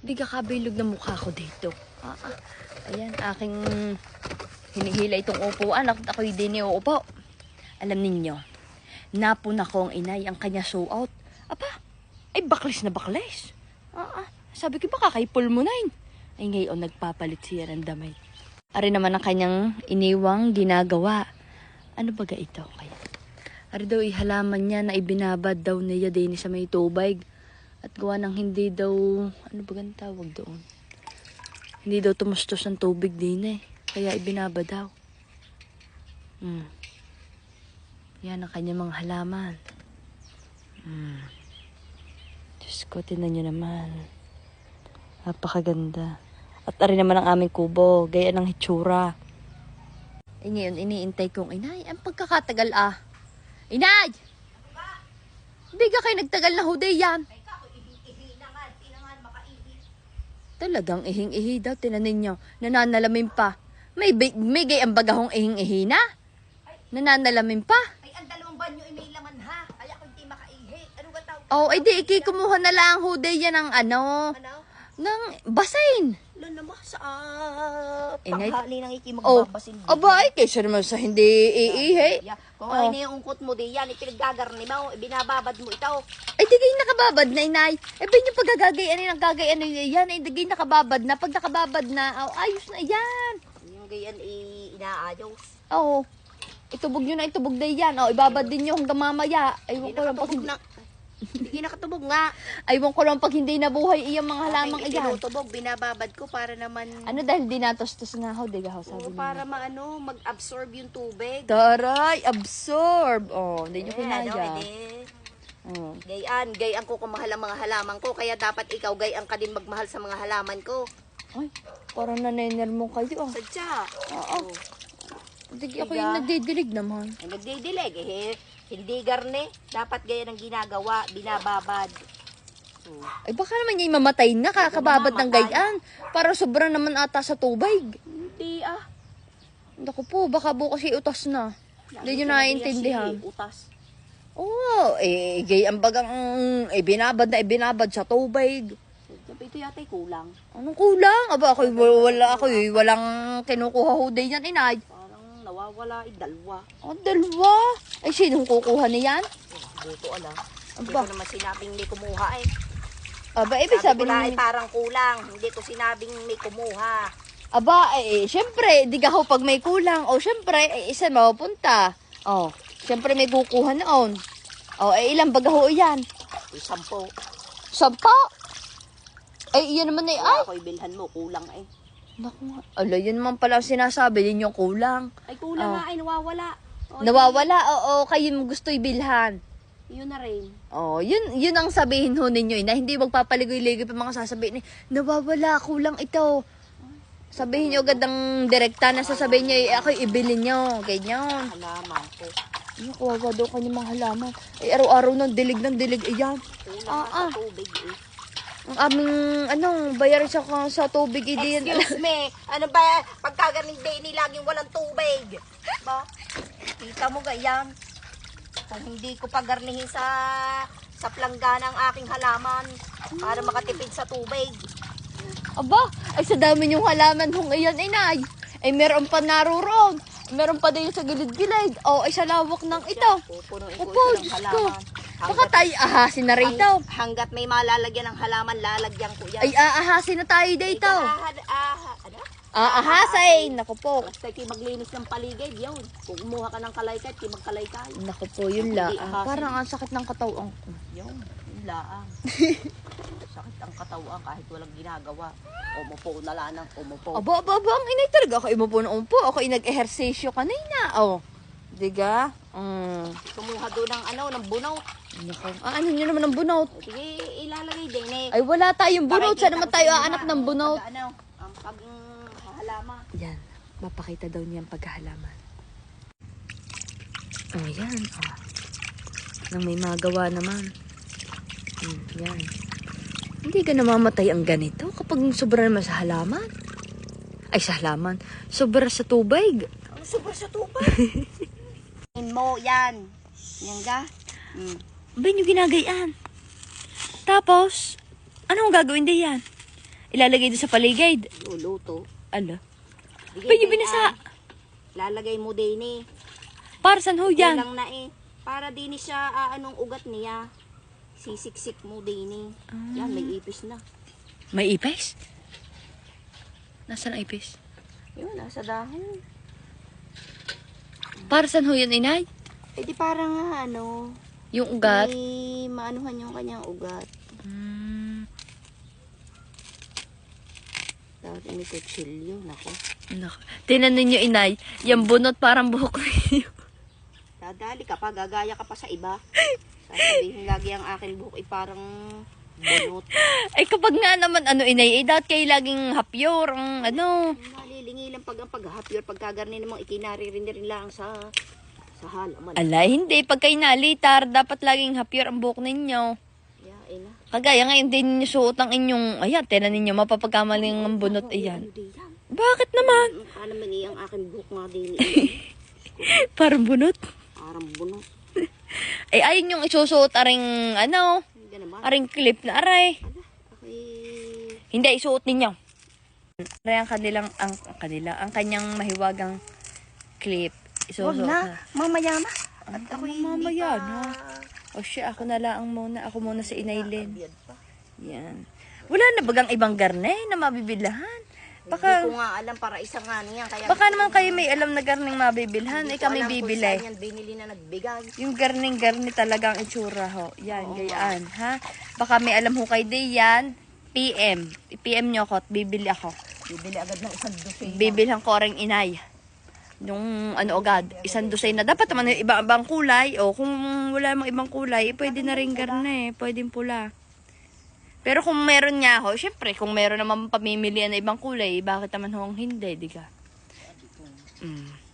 Di ka kabilog na mukha ko dito. Ah, ah. Ayan, aking hinihila itong upuan. Ako, ako'y din uupo. Alam ninyo, napun ako ang inay ang kanya show out. Aba, ay baklis na baklis. Ah, ah. Sabi ko baka kay pulmonain. Ay ngayon nagpapalit siya ng damit. Ari naman ang kanyang iniwang ginagawa. Ano baga ito kaya? Ari daw ihalaman niya na ibinabad daw niya din sa may tubig. At gawa ng hindi daw, ano ba ang tawag doon? Hindi daw tumustos ang tubig din eh. Kaya ibinaba daw. Hmm. Yan ang kanyang mga halaman. Hmm. Diyos ko, tinan nyo naman. Napakaganda. At ari naman ang aming kubo, gaya ng hitsura. Eh ngayon, iniintay kong, inay, ang pagkakatagal ah. Inay! Ka kayo nagtagal na huday yan. Talagang ihing-ihi daw, tinanin nyo. Nananalamin pa. May, big, may gay ang bagahong ihing-ihi na. Nananalamin pa. Ay, ang dalawang banyo ay may laman ha. Kaya ako hindi makaihi. Ano ba tawag? Oh, ay di, ikikumuha na lang huday yan ng ano, Ano? ng basain. Naman sa Inay- panghali ng iki Oh, magbabasin. aba, ay, kaysa naman sa hindi iihi. Yeah. Kung Oh. ano yung ungkot mo di yan, ipinagagarni mo, ibinababad mo ito. Ay, di kayo nakababad na, inay. Eh, ba yung pagkagagay, ano yung gagay, ano yun, yan, ay, di kayo nakababad na. Pag nakababad na, oh, ayos na yan. Yung gayan inaayos. Oo. Itubog nyo na, itubog na yan. Oh, ibabad din nyo hanggang mamaya. Hindi ko lang nakatubog hindi, na. Hindi nakatubog nga. aywan ko lang pag hindi nabuhay iyang mga halamang Ay, iyan. itinutubog, binababad ko para naman, Ano dahil dinatostos nga ho, di ho, sabi Oo, niya. para maano, mag-absorb yung tubig. Taray, absorb. Oh, hindi nyo kinaya. edi, Oh. Gayan, gayan ko kung mahal ang mga halaman ko, kaya dapat ikaw gayan ka din magmahal sa mga halaman ko. Ay, parang nanener mo kayo. Oh. Sadya. Oo. Oh. Hindi ako Diga. yung nagdidilig naman. Ay, nagdidilig eh. Hindi garne. Dapat gayan ang ginagawa. Binababad. Oh. Ay, baka naman niya mamatay na, kakababad ng gayaan. Para sobra naman ata sa tubig. Hindi ah. Naku po, baka bukas iutas na. Hindi nyo naiintindihan. Utas. Oo, eh, gayaan bagang ibinabad na ibinabad sa tubig. Sabi ito yata kulang. Anong kulang? Aba, ako wala ako walang kinukuha ho din yan, inay. Nawawala eh, dalawa. Oh, dalawa. Ay, sinong kukuha niyan? Buto ala. Hindi Aba. ko naman sinabing may kumuha eh. Aba, ibig Sabi sabi ko na ay ni... parang kulang. Hindi ko sinabing may kumuha. Aba, eh, syempre, di ka ho pag may kulang. O, syempre, eh, isa mapupunta. O, syempre may kukuha noon. O, eh, ilang baga ho yan? Yung sampo. Sampa? Ay, iyan naman eh, ay. Kaya ako ibilhan mo. Kulang eh. Naku nga. Ala, yun naman pala ang sinasabi din yung kulang. Ay kulang Oh. nga ay nawawala. O, Nawawala, oo, kayo mo gusto ibilhan. Yun na rin. Oh, yun, yun ang sabihin ho ninyo, eh, na hindi magpapaligoy-ligoy pa mga sasabihin, eh, nawawala, kulang ito. Sabihin nyo agad ang direkta na sasabihin nyo, eh, ako ibilin nyo, ganyan. Halaman ko. Ano, kawawa daw kanya mga halaman. Eh, araw-araw ng dilig ng dilig, iyan. Kulang Ah, ah. sa tubig eh. Ang aming, ano, bayaran sa, sa tubig, idiyan. Excuse me, ano ba, pagkagaling day ni laging walang tubig. Ba? Kita mo ganyan. Kung hindi ko pagarnihin sa sa planggana ang aking halaman para makatipid sa tubig. Aba, ay sa dami yung halaman hong iyan, inay. Ay, meron pa naroon. Meron pa din sa gilid-gilid. O, ay sa lawak ng ito. Pupunuin ko Opo, ito ng Diyos ko. halaman. Baka tayo ahasin na rito. hang- hanggat may malalagyan ng halaman, lalagyan ko yan. Ay, aahasin na tayo dito. Ahad, aha, ano? Aahasin. Naku po. Basta kayo maglinis ng paligid, yun. Kung umuha ka ng kalaykay, kayo magkalaykay. Naku po, yun la. ahasin. Parang ang sakit ng katawan ko. Yun, yun laang. Sakit ang katawan kahit walang ginagawa. Umupo na lang ng umupo. Aba, aba, aba, ang inay talaga. Ako imupo na umpo. Ako inag-ehersesyo kanina. Oh. Diga? Mm. Kumuha doon ng ano, ng bunaw. Naku. Ah, ano nyo naman ang bunot? Sige, ilalagay din eh. Ay, wala tayong bunot. Para Saan naman tayo ha? ng bunot? Pag ano, ang pag halama. Yan. Mapakita daw niya ang pagkahalaman. Oh, yan. Oh. Nang may magawa naman. Hmm, yan. Hindi ka namamatay ang ganito kapag sobra naman sa halaman. Ay, sa halaman. Sobra sa tubig. Super sa tubig. Mo, yan. Yan ga. Mm. Ba yung ginagayaan? Tapos, ano ang gagawin din yan? Ilalagay doon sa paligid. Luluto. Ala. Pwede kaya, binasa. Lalagay mo din eh. Para saan ho yan? Kulang na eh. Para din siya, ah, anong ugat niya. Sisiksik mo din eh. Yan, may ipis na. May ipis? Nasaan ang ipis? Yun, nasa dahon. Para saan ho yun, inay? Eh di parang nga, ano, Yung ugat? may maanuhan yung kanyang ugat. Mm, Dapat may kutsilyo, nako. nako. Tinan ninyo, inay. Yung bunot parang buhok ninyo. Dadali ka pa, gagaya ka pa sa iba. Sasabihin lagi ang akin buhok ay parang bunot. Ay, kapag nga naman, ano, inay, eh, dapat kayo laging hapyor, ang ano. Malilingi lang pag ang paghahapyor, pagkagarni namang ikinaririn rin lang sa sa halaman. Ala, hindi. Pag kayo nalitar, dapat laging hapyor ang buhok ninyo. Yeah, ay na. Kagaya ngayon din ninyo suot ang inyong, ayan, tinan ninyo, mapapagkamaling ang bunot, ayan. Bakit naman? Mukha naman iyang aking buhok nga din. eh. Parang bunot. Parang bunot. Ay, ayun yung isusuot aring, ano, aring clip na aray. Ano? Hindi, isuot ninyo. Aray ang kanilang, ang, ang kanila, ang kanyang mahiwagang clip. Huwag Isusuot na. Mamaya na. At ako'y mamaya hindi na? O siya, ako na lang muna. Ako muna si Inaylin. Yan. Wala na bagang ibang garne na mabibilhan. Hindi Baka, ko nga alam para isa nga niyan. Kaya baka naman kayo may alam na garning mabibilhan. Hindi Eh ko kami alam kung bibili. saan yan binili na nagbigay. Yung garning garni talaga ang itsura ho. Yan, Oo gayaan. Ha? Baka may alam ho kay day yan. PM. I-PM nyo ako at bibili ako. Bibili agad ng isang dosin. Bibilhan ko ring inay. Yung ano agad, isang dosay na. Dapat naman iba-ibang kulay. O kung wala mang ibang kulay, eh, pwede na rin garne. Pwede pula. Pero kung meron niya ho, syempre, kung meron naman pamimilian na ibang kulay, bakit naman ho hindi, di ka? Mm.